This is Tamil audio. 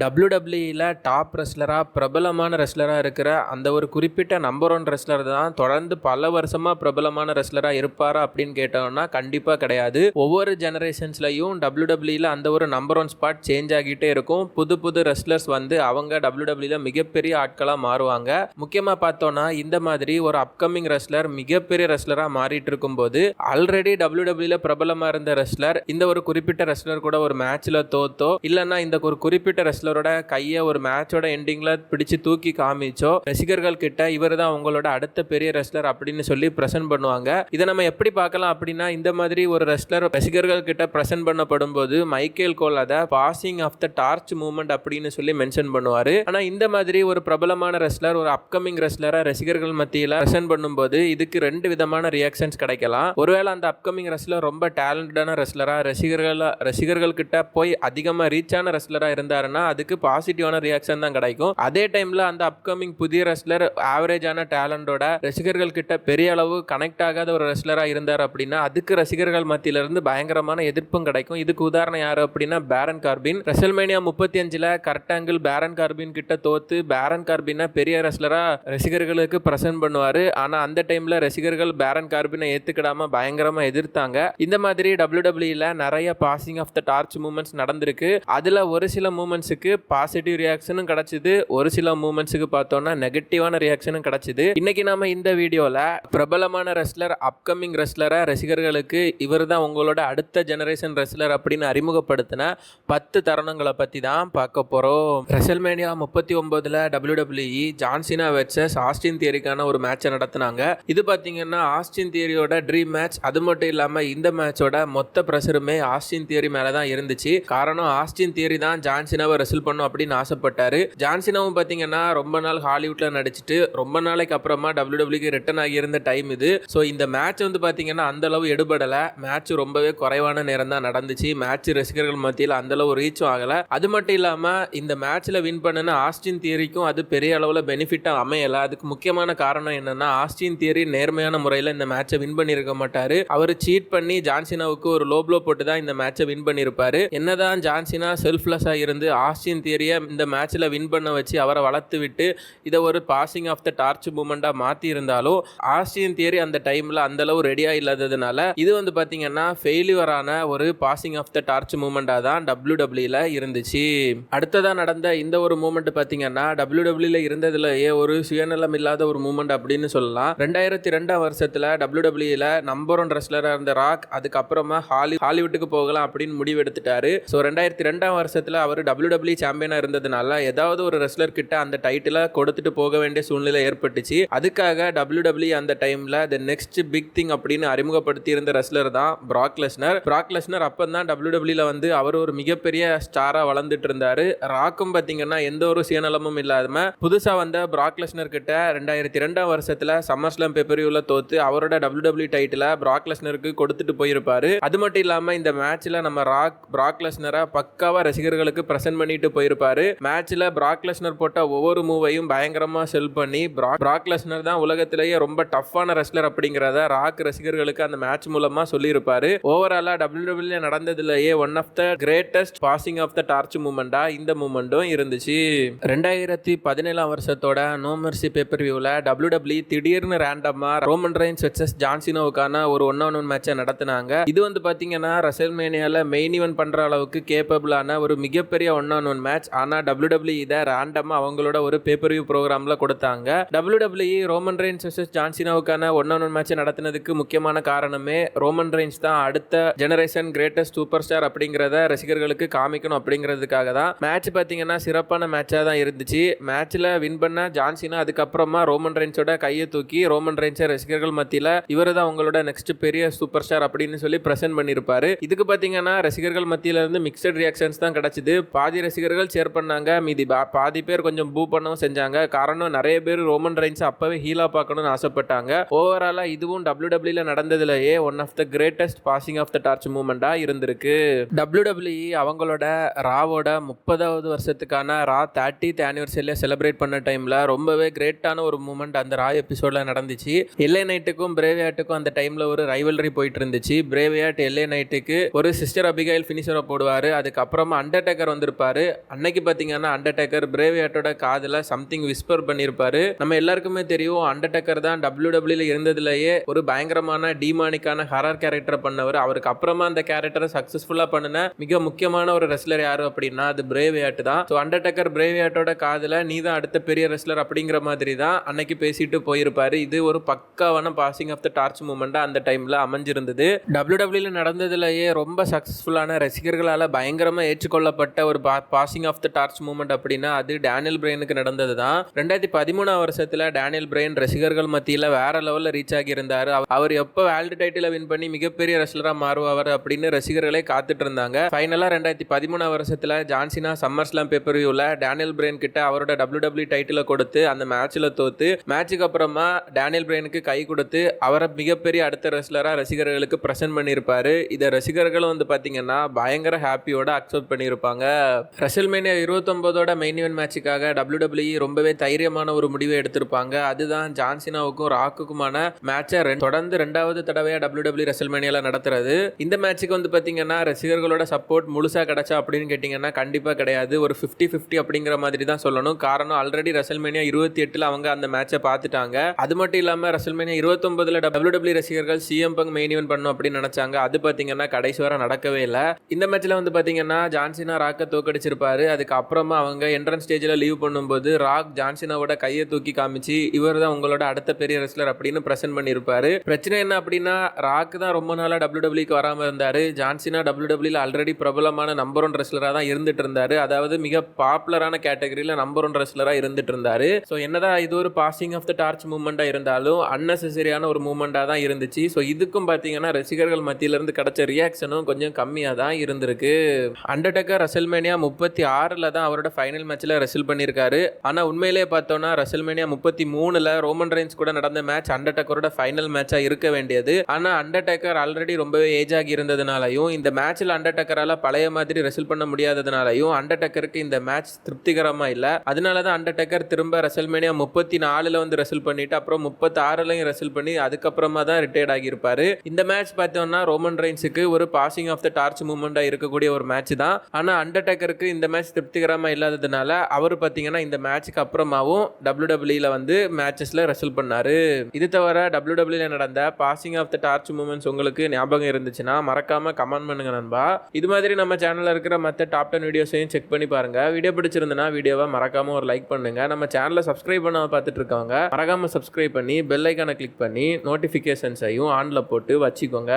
டபிள்யூடபிள்யூயில் டாப் ரெஸ்லராக பிரபலமான ரெஸ்லராக இருக்கிற அந்த ஒரு குறிப்பிட்ட நம்பர் ஒன் ரெஸ்லர் தான் தொடர்ந்து பல வருஷமாக பிரபலமான ரெஸ்லராக இருப்பாரா அப்படின்னு கேட்டோம்னா கண்டிப்பாக கிடையாது. ஒவ்வொரு ஜெனரேஷன்ஸ்லையும் டபிள்யூடபிள்யூயில் அந்த ஒரு நம்பர் ஒன் ஸ்பாட் சேஞ்ச் ஆகிட்டே இருக்கும். புது புது ரெஸ்லர்ஸ் வந்து அவங்க டபிள்யூடபிள்யூயில் மிகப்பெரிய ஆட்களாக மாறுவாங்க. முக்கியமாக பார்த்தோன்னா இந்த மாதிரி ஒரு அப்கமிங் ரெஸ்லர் மிகப்பெரிய ரெஸ்லராக மாறிட்டு இருக்கும்போது ஆல்ரெடி டபிள்யூடபிள்யூயில் பிரபலமாக இருந்த ரெஸ்லர் இந்த ஒரு குறிப்பிட்ட ரெஸ்லர் கூட ஒரு மேட்ச்சில் தோத்தோ இல்லைன்னா இந்த ஒரு குறிப்பிட்ட ரெஸ்லரோட கையை ஒரு மேட்சோட எண்டிங்ல பிடிச்சு தூக்கி காமிச்சோ ரசிகர்கள் கிட்ட இவர் தான் உங்களோட அடுத்த பெரிய ரெஸ்லர் அப்படின்னு சொல்லி பிரசன்ட் பண்ணுவாங்க. இதை நம்ம எப்படி பார்க்கலாம் அப்படின்னா இந்த மாதிரி ஒரு ரெஸ்லர் ரசிகர்கள் கிட்ட பிரசன்ட் பண்ணப்படும் போது மைக்கேல் கோல் அதை passing of the torch moment அப்படின்னு சொல்லி மென்ஷன் பண்ணுவாரு. ஆனா இந்த மாதிரி ஒரு பிரபலமான ரெஸ்லர் ஒரு அப்கமிங் ரெஸ்லரை ரசிகர்கள் மத்தியில் பிரசன்ட் பண்ணும்போது இதுக்கு ரெண்டு விதமான ரியாக்ஷன்ஸ் கிடைக்கலாம். ஒருவேளை அந்த அப்கமிங் ரெஸ்லர் ரொம்ப டேலண்டடான ரெஸ்லரா ரசிகர்கள் ரசிகர்கள் கிட்ட போய் அதிகமாக ரீச்சான ரெஸ்லராக இருந்தாருன்னா அதுக்கு பாசிட்டிவான ரியாக்ஷன் தான் கிடைக்கும். அதே டைமில் அந்த அப்கமிங் புதிய ரெஸ்லர் ஆவரேஜான டேலண்டோட ரசிகர்கள் கிட்ட பெரிய அளவு கனெக்ட் ஆகாத ஒரு ரெஸ்லராக இருந்தார் அப்படின்னா அதுக்கு ரசிகர்கள் மத்தியிலிருந்து பயங்கரமான எதிர்ப்பும் கிடைக்கும். இதுக்கு உதாரணம் யார் அப்படின்னா பேரன் கார்பின் ரெசல்மேனியா முப்பத்தி அஞ்சில் கரெக்டாங்கிள் பேரன் கார்பின் கிட்ட தோத்து பேரன் கார்பினை பெரிய ரெஸ்லராக ரசிகர்களுக்கு ப்ரெசென்ட் பண்ணுவார். ஆனால் அந்த டைமில் ரசிகர்கள் பேரன் கார்பினை ஏற்றுக்கிடாம பயங்கரமாக எதிர்த்தாங்க. இந்த மாதிரி டபிள்யூடபிள்யூல நிறைய passing of the torch moments நடந்திருக்கு. அதில் ஒரு சில மூமெண்ட்ஸுக்கு பாசிட்டிவ் ரியாக்ஷனும் கிடச்சிது. ஒரு சில மூமெண்ட்ஸுக்கு பார்த்தோன்னா நெகட்டிவான ரியாக்ஷனும் கிடச்சிது. இன்னைக்கு நம்ம இந்த வீடியோவில் பிரபலமான ரெஸ்லர் அப்கமிங் ரெஸ்லரை ரசிகர்களுக்கு இவர் தான் உங்களோட அடுத்த ஜெனரேஷன் ரெஸ்லர் அப்படின்னு அறிமுகப்படுத்தின பத்து தருணங்களை பற்றி தான் பார்க்க போகிறோம் ரெசல்மேனியா முப்பத்தி ஒம்போதில் WWE John Cena versus Austin தியரிக்கான ஒரு மேட்சை நடத்தினாங்க. இது பார்த்தீங்கன்னா ஆஸ்டின் தியரியோட ட்ரீம் மேட்ச் அது மட்டும் இல்லாமல் இந்த மேட்சோட மொத்த ப்ரெஷருமே ஆஸ்டின் தியரி மேலே தான் இருந்துச்சு. காரணம் ஆஸ்டின் தியரி தான் ஜான்சினாவை ரெசில் பண்ணும் அப்படின்னு ஆசைப்பட்டாரு. ஜான்சினாவும் பார்த்தீங்கன்னா ரொம்ப நாள் ஹாலிவுட்டில் நடிச்சிட்டு ரொம்ப நாளைக்கு அப்புறமா டபிள்யூடபிள்யூக்கு ரிட்டர்ன் ஆகியிருந்த டைம் இது. ஸோ இந்த மேட்ச் வந்து பார்த்தீங்கன்னா அந்த அளவு எடுபடலை. மேட்ச் ரொம்பவே குறைவான நேரம் தான் நடந்துச்சு. மேட்ச் ரசிகர்கள் மத்தியில் அந்த அளவு ரீச்சும் ஆகலை. அது மட்டும் இல்லாமல் இந்த மேட்ச்சில் வின் பண்ணின ஆஸ்டின் தியரிக்கும் அது பெரிய அளவில் பெனிஃபிட்டாக அமையலை. அதுக்கு முக்கியமான காரணம் என்னன்னா ஆஸ்டின் தியரி நேர்மையான முறையில் இந்த மேட்சை வின் பண்ணியிருக்க மாட்டார். அவர் சீட் பண்ணி ஜான்சினாவுக்கு ஒரு லோ ப்ளோ போட்டு தான் இந்த மேட்சை வின் பண்ணியிருப்பாரு என்னதான் ஜான்சினா செல்ஃப்லெஸ்ஸாக இருந்து ஆஸ்டின் தியரியை இந்த மேட்ச்சில் வின் பண்ண வச்சு அவரை வளர்த்து விட்டு இதை ஒரு பாசிங் ஆஃப் த டார்ச் மூமெண்ட்டாக மாற்றியிருந்தாலும் ஆஸ்டியன் தியரி அந்த டைமில் அந்தளவு ரெடியாக இல்லாததுனால இது வந்து பார்த்தீங்கன்னா ஃபெயிலியரான ஒரு பாசிங் ஆஃப் த டார்ச் மூமெண்ட்டாக தான் டபிள்யூ டபிள்யூல இருந்துச்சு. அடுத்ததாக நடந்த இந்த ஒரு மூமெண்ட் பார்த்தீங்கன்னா டபிள்யூ டபிள்யூல இருந்ததுலயே ஒரு சுயநலம் இல்லாத ஒரு மூமெண்ட் அப்படின்னு சொல்லலாம். ரெண்டாயிரத்தி ரெண்டாம் வருஷத்தில் டபிள்யூ டபிள்யூல நம்பர் ஒன் ரெஸ்லராக இருந்த ராக் அதுக்கப்புறமா ஹாலி ஹாலிவுட்டுக்கு போகலாம் அப்படின்னு முடிவெடுத்துட்டாரு. ஸோ ரெண்டாயிரத்தி ரெண்டாம் வருஷத்தில் அவர் டபிள்யூ டபிள்யூ சாம்பியனாக இருந்ததுனால ஏதாவது ஒரு ரெஸ்லர் கிட்ட அந்த டைட்டிலை கொடுத்துட்டு போக வேண்டிய சூழ்நிலை ஏற்பட்டுச்சு. அதுக்காக டபிள்யூ டபிள்யூ அந்த டைமில் த நெக்ஸ்ட் பிக் திங் அப்படின்னு அறிமுகப்படுத்தி இருந்த ரெஸ்லர் தான் பிராக் லெஸ்னர் பிராக் லெஸ்னர் அப்போ தான் டபிள்யூ டபிள்யூல வந்து அவர் ஒரு மிகப்பெரிய ஸ்டாராக வளர்ந்துட்டு இருந்தார். ராக்கும் பார்த்தீங்கன்னா எந்த ஒரு சுயநலமும் இல்லாம புதுசாக வந்த பிராக் லெஸ்னர் கிட்ட ரெண்டாயிரத்தி ரெண்டாம் வருஷத்தில் சம்மர் ஸ்லாம் பெப்பரியூவில் தோத்து அவரோட டபிள்யூ டபிள்யூ டைட்டிலை பிராக் லெஸ்னருக்கு கொடுத்துட்டு போயிருப்பார். அது மட்டும் இல்லாமல் இந்த மேட்ச்சில் நம்ம ராக் பிராக் லெஸ்னரை பக்காவாக ரசிகர்களுக்கு ப்ரெசென்ட் பண்ணிட்டு போயிருப்பாரு. மேட்ச்ல பிராக்லெஸ்னர் போட்ட ஒவ்வொரு மூவையும் பயங்கரமா செல் பண்ணி பிராக்லெஸ்னர் தான் உலகத்திலேயே ரொம்ப டஃப்பான ரெஸ்லர் அப்படிங்கிறத ராக் ரசிகர்களுக்கு அந்த மேட்ச் மூலமா சொல்லியிருப்பாரு. ஓவராலா W W நடந்ததுலேயே one of the greatest passing of the torch மூமெண்டா இந்த மூமெண்ட்டும் இருந்துச்சு. ரெண்டாயிரத்தி பதினேழாம் வருஷத்தோட நோ மெர்சி பேப்பர் வியூவில் டபிள்யூ டபிள்யூ திடீர்னு ரேண்டமா ரோமன் ரைன்ஸ் வெச்சஸ் ஜான்சினோவுக்கான ஒரு ஒன் ஆன் ஒன் மேட்சை நடத்தினாங்க. இது வந்து பார்த்தீங்கன்னா ரெசல்மேனியாவில் மெயின் ஈவன் பண்ணுற அளவுக்கு கேப்பபிளான ஒரு மிகப்பெரிய ஒன் ஆன் ஒன் மேட்ச் ஆனால் டபிள்யூ டபிள்யூ இதை ரேண்டமாக அவங்களோட ஒரு பேப்பர் வியூ ப்ரோக்ராமில் கொடுத்தாங்க. W W Roman Reigns versus ஜான்சினாவுக்கான one one one match நடத்தினதுக்கு முக்கியமான காரணமே ரோமன் ரெயின்ஸ் தான் அடுத்த ஜெனரேஷன் கிரேட்டஸ்ட் சூப்பர் ஸ்டார் அப்படிங்கிறத ரசிகர்களுக்கு காமிக்கணும் அப்படிங்கிறதுக்காக தான். மேட்ச் பார்த்தீங்கன்னா சிறப்பான மேட்சாக தான் இருந்துச்சு. மேட்ச்சில் வின் பண்ண ஜான்சினா அதுக்கப்புறமா ரோமன் ரெயின்ஸோட கையை தூக்கி ரோமன் ரெயின்ஸை ரசிகர்கள் மத்தியில் இவர் தான் உங்களோட நெக்ஸ்ட் பெரிய சூப்பர் ஸ்டார் அப்படின்னு சொல்லி ப்ரெசென்ட் பண்ணியிருப்பாரு இதுக்கு பார்த்தீங்கன்னா ரசிகர்கள் மத்தியில இருந்து மிக்சட் ரியாக்ஷன்ஸ் தான் கிடைச்சிது. பாதி ரசிகர்கள் ஷேர் பண்ணாங்க. மீதி பா- பாதி பேர் கொஞ்சம் பூ பண்ணவும் செஞ்சாங்க. காரணம் நிறைய பேர் ரோமன் ரைன்ஸ் அப்பவே ஹீலா பார்க்கணும்னு ஆசைப்பட்டாங்க. ஓவராலா இதுவும் டபிள்யூ டபிள்யூல நடந்ததுலயே one of the greatest passing of the torch மூமெண்டா இருந்திருக்கு. டபிள்யூ டபிள்யூ அவங்களோட ராவோட முப்பதாவது வருஷத்துக்கான ரா தேர்ட்டித் ஆனிவர்சரியில செலிப்ரேட் பண்ண டைம்ல ரொம்பவே கிரேட்டான ஒரு மூமெண்ட் அந்த ரா எபிசோட்ல நடந்துச்சு. எல்ஏ நைட்டுக்கும் பிரேவியாட்டுக்கும் அந்த டைம்ல ஒரு ரைவல்ரி போயிட்டு இருந்துச்சு. பிரேவியாட் எல்ஏ நைட்டுக்கு ஒரு சிஸ்டர் அபிகைல் ஃபினிஷரை போடுவாரு. அதுக்கப்புறமா அண்டர்டேக்கர் வந்திருப்பாரு. அன்னைக்கு பார்த்தீங்கன்னா அண்டர்டேக்கர் பிரேவியாட்டோட காதில் சம்திங் விஸ்பர் பண்ணியிருப்பாரு நம்ம எல்லாருக்குமே தெரியும் அண்டர்டேக்கர் தான் டபிள்யூ டபிள்யூல இருந்ததுலயே ஒரு பயங்கரமான டீமானிக்கான ஹரர் கேரக்டர் பண்ணவர். அவருக்கு அப்புறமா அந்த கேரக்டரை சக்ஸஸ்ஃபுல்லாக பண்ணின மிக முக்கியமான ஒரு ரெஸ்லர் யார் அப்படின்னா அது பிரேவியாட் தான். ஸோ அண்டர்டேக்கர் பிரேவியாட்டோட காதில் நீ தான் அடுத்த பெரிய ரெஸ்லர் அப்படிங்கிற மாதிரி தான் அன்னைக்கு பேசிட்டு போயிருப்பாரு. இது ஒரு பக்காவான பாசிங் ஆஃப் த டார்ச் மூமெண்ட்டாக அந்த டைமில் அமைஞ்சிருந்தது. டபிள்யூ டபிள்யூல நடந்ததுலயே ரொம்ப சக்ஸஸ்ஃபுல்லான ரசிகர்களால் பயங்கரமாக ஏற்றுக்கொள்ளப்பட்ட ஒரு passing of the torch moment அப்படின்னா அது டேனியல் பிரெயினுக்கு நடந்தது தான் ரெண்டாயிரத்தி பதிமூணாம் வருஷத்தில் டேனியல் பிரெயின் ரசிகர்கள் மத்தியில் வேற லெவலில் ரீச் ஆகியிருந்தார். அவர் எப்போ வேர்ல்டு டைட்டிலை வின் பண்ணி மிகப்பெரிய ரெஸ்லராக மாறுவார் அப்படின்னு ரசிகர்களே காத்துட்டு இருந்தாங்க. ஃபைனலாக ரெண்டாயிரத்தி பதிமூணாம் வருஷத்தில் John Cena SummerSlam pay per வியூவில் டேனியல் பிரெயின் கிட்ட அவரோட டபிள்யூ டபிள்யூ டைட்டிலை கொடுத்து அந்த மேட்ச்சில் தோத்து மேட்சுக்கு அப்புறமா டேனியல் பிரெயினுக்கு கை கொடுத்து அவரை மிகப்பெரிய அடுத்த ரெஸ்லராக ரசிகர்களுக்கு ப்ரெசென்ட் பண்ணியிருப்பாரு. இதை ரசிகர்களும் வந்து பார்த்தீங்கன்னா பயங்கர ஹாப்பியோட அக்செப்ட் பண்ணியிருப்பாங்க. ரெசல்மேனியா இருபத்தொம்போதோட மெயின் இவன் மேட்சுக்காக டபிள்யூ ரொம்பவே தைரியமான ஒரு முடிவை எடுத்திருப்பாங்க. அதுதான் ஜான்சினாவுக்கும் ராக்குக்குமான மேட்சை தொடர்ந்து ரெண்டாவது தடவையாக டபிள்யூ டபிள்யூ ரெசல்மேனியாவில் நடத்துறது. இந்த மேட்சுக்கு வந்து பார்த்தீங்கன்னா ரசிகர்களோட சப்போர்ட் முழுசாக கிடைச்சா அப்படின்னு கேட்டிங்கன்னா கண்டிப்பாக கிடையாது. ஒரு ஃபிஃப்டி ஃபிஃப்டி அப்படிங்கிற மாதிரி தான் சொல்லணும். காரணம் ஆல்ரெடி ரெசல்மேனியா இருபத்தி எட்டில் அவங்க அந்த மேட்சை பார்த்துட்டாங்க. அது மட்டும் இல்லாமல் ரெசல்மேனியா இருபத்தொம்பதில் டபிள்யூ டபிள்யூ ரசிகர்கள் சிஎம் பங்க் மெயின் இவன் பண்ணும் அப்படின்னு நினச்சாங்க. அது பார்த்தீங்கன்னா கடைசி வரை நடக்கவே இல்லை. இந்த மேட்ச்சில் வந்து பார்த்தீங்கன்னா ஜான்சினா ராக்கை தோக்கடிச்சிருப்பாங்க அதுக்கு அதுக்கப்புறமா அவங்க என்ட்ரன்ஸ் ஸ்டேஜில் லீவ் பண்ணும்போது ராக் ஜான்சினாவோட கையை தூக்கி காமிச்சு இவர் தான் உங்களோட அடுத்த பெரிய ரெஸ்லர் அப்படின்னு ப்ரெசென்ட் பண்ணியிருப்பாரு. பிரச்சனை என்ன அப்படின்னா ராக் தான் ரொம்ப நாளாக டபிள்யூ டபிள்யூக்கு வராமல் இருந்தார். ஜான்சினா டபிள்யூ டபிள்யூல ஆல்ரெடி பிரபலமான நம்பர் ஒன் ரெஸ்லராக தான் இருந்துட்டு இருந்தார். அதாவது மிக பாப்புலரான கேட்டகரியில் நம்பர் ஒன் ரெஸ்லராக இருந்துட்டு இருந்தார். ஸோ என்னதான் இது ஒரு பாசிங் ஆஃப் த டார்ச் மூமெண்ட்டாக இருந்தாலும் அன்னெசரியான ஒரு மூமெண்ட்டாக தான் இருந்துச்சு. ஸோ இதுக்கும் பார்த்தீங்கன்னா ரசிகர்கள் மத்தியிலேருந்து கிடைச்ச ரியாக்ஷனும் கொஞ்சம் கம்மியாக தான் இருந்திருக்கு. அண்டர்டேக்கர் ரெசல்மேனியா முப்பத்தி ஆறில் தான் அவரோட ஃபைனல் மேட்ச்சில் ரெசில் பண்ணியிருக்காரு. ஆனால் உண்மையிலேயே பார்த்தோன்னா ரசல்மேனியா முப்பத்தி மூணில் ரோமன் ரெயின்ஸ் கூட நடந்த மேட்ச் அண்டர்டேக்கரோட ஃபைனல் மேட்சாக இருக்க வேண்டியது. ஆனால் அண்டர்டேக்கர் ஆல்ரெடி ரொம்பவே ஏஜ் ஆகி இருந்ததுனாலையும் இந்த மேட்ச்சில் அண்டர்டேக்கரால் பழைய மாதிரி ரெசில் பண்ண முடியாததுனாலையும் அண்டர்டேக்கருக்கு இந்த மேட்ச் திருப்திகரமாக இல்லை. அதனால தான் அண்டர்டேக்கர் திரும்ப ரெசல்மேனியா முப்பத்தி நாலில் வந்து ரெசில் பண்ணிட்டு அப்புறம் முப்பத்தி ஆறுலையும் ரெசில் பண்ணி அதுக்கப்புறமா தான் ரிட்டையர்ட் ஆகியிருப்பாரு. இந்த மேட்ச் பார்த்தோம்னா ரோமன் ரெயின்ஸுக்கு ஒரு பாசிங் ஆஃப் த டார்ச் மூமெண்ட்டாக இருக்கக்கூடிய ஒரு மேட்ச் தான். ஆனால் அண்டர்டேக்கருக்கு இந்த மேட்ச் திருப்திகரமாக இல்லாததுனால அவர் பார்த்தீங்கன்னா இந்த மேட்ச்சுக்கு அப்புறமாவும் டபிள்யூ டபிள்யூல வந்து மேட்சஸில் ரெசல் பண்ணார். இது தவிர டபிள்யூ டபிள்யூல நடந்த passing of the torch moments உங்களுக்கு ஞாபகம் இருந்துச்சுன்னா மறக்காமல் கமெண்ட் பண்ணுங்க நண்பா. இது மாதிரி நம்ம சேனலில் இருக்கிற மற்ற டாப் டென் வீடியோஸையும் செக் பண்ணி பாருங்க. வீடியோ பிடிச்சிருந்தனா வீடியோவை மறக்காம ஒரு லைக் பண்ணுங்க. நம்ம சேனலை சப்ஸ்கிரைப் பண்ண பார்த்துட்டு இருக்கவங்க மறக்காம சப்ஸ்கிரைப் பண்ணி பெல் ஐக்கானை கிளிக் பண்ணி நோட்டிஃபிகேஷன்ஸையும் ஆனில் போட்டு வச்சுக்கோங்க.